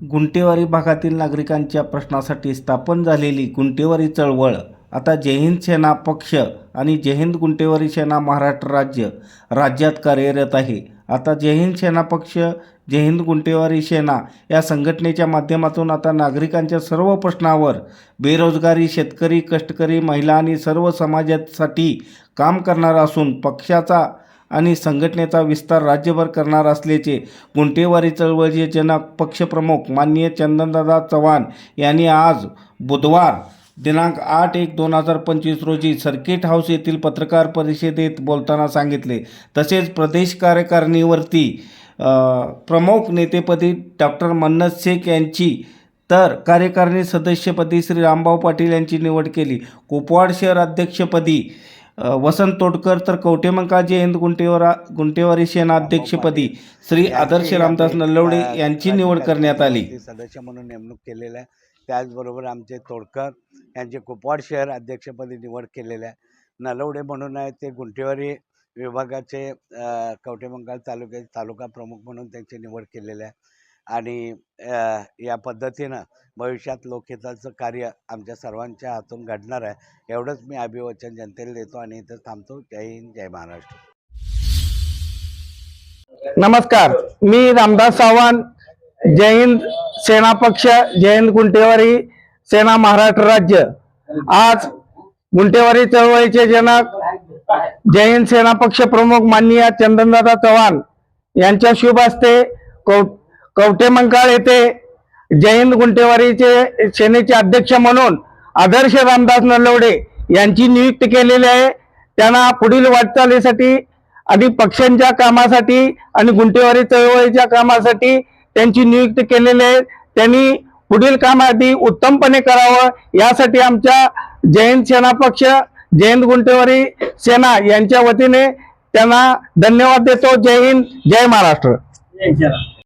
गुंटेवारी भागातील नागरिकांच्या प्रश्नासाठी स्थापन झालेली गुंटेवारी चळवळ आता जयहिंद सेना पक्ष आणि जयहिंद गुंटेवारी सेना महाराष्ट्र राज्य राज्यात कार्यरत आहे. आता जयहिंद सेना पक्ष जयहिंद गुंटेवारी सेना या संघटनेच्या माध्यमातून आता नागरिकांच्या सर्व प्रश्नावर बेरोजगारी शेतकरी कष्टकरी महिला आणि सर्व समाजासाठी काम करणार असून पक्षाचा आणि संघटनेचा विस्तार राज्यभर करणार असल्याचे गुंटेवारी चळवळीचे जनक पक्षप्रमुख माननीय चंदनदादा चव्हाण यांनी आज बुधवार दिनांक आठ एक दोन हजार पंचवीस रोजी सर्किट हाऊस येथील पत्रकार परिषदेत बोलताना सांगितले. तसेच प्रदेश कार्यकारिणीवरती प्रमुख नेतेपदी डॉक्टर मन्नत शेख यांची तर कार्यकारिणी सदस्यपदी श्री रामभाऊ पाटील यांची निवड केली. कुपवाड शहर अध्यक्षपदी वसंत तोडकर तर कवटेमंका जय हिंद गुंटेवारा गुंटेवारी सेना अध्यक्षपदी श्री आदर्श रामदास नल्लवडे यांची निवड करण्यात आली. सदस्य म्हणून नेमणूक केलेलं आहे. त्याचबरोबर आमचे तोडकर यांचे कुपवाड शहर अध्यक्षपदी निवड केलेलं आहे. नलवडे म्हणून आहे ते गुंठेवारी विभागाचे अ, कवठेमंकाळ तालुक्याचे तालुका प्रमुख म्हणून त्यांची निवड केलेली आहे. आणि या पद्धतीनं भविष्यात लोकहिताचं कार्य आमच्या सर्वांच्या हातून घडणार आहे एवढंच मी अभिवचन जनतेला देतो आणि इथं थांबतो. जय हिंद जय महाराष्ट्र. नमस्कार मी रामदास सावंत जय हिंद सेना पक्ष जय हिंद गुंटेवारी सेना महाराष्ट्र राज्य. आज गुंटेवारी चळवळीचे जनक जय हिंद सेना पक्ष प्रमुख माननीय चंदनदादा चव्हाण यांच्या शुभ हस्ते कौ कवटेमंकाळ येथे जयंत गुंटेवारीचे सेनेचे अध्यक्ष म्हणून आदर्श रामदास नलवडे यांची नियुक्ती केलेली आहे. त्यांना पुढील वाटचालीसाठी आणि पक्षांच्या कामासाठी आणि गुंटेवारी चळवळीच्या कामासाठी त्यांची नियुक्ती केलेली आहे. त्यांनी पुढील काम आधी उत्तमपणे करावं. यासाठी आमच्या जयंत सेना पक्ष जयंत गुंटेवारी सेना यांच्या वतीने त्यांना धन्यवाद देतो. जय हिंद जय महाराष्ट्र.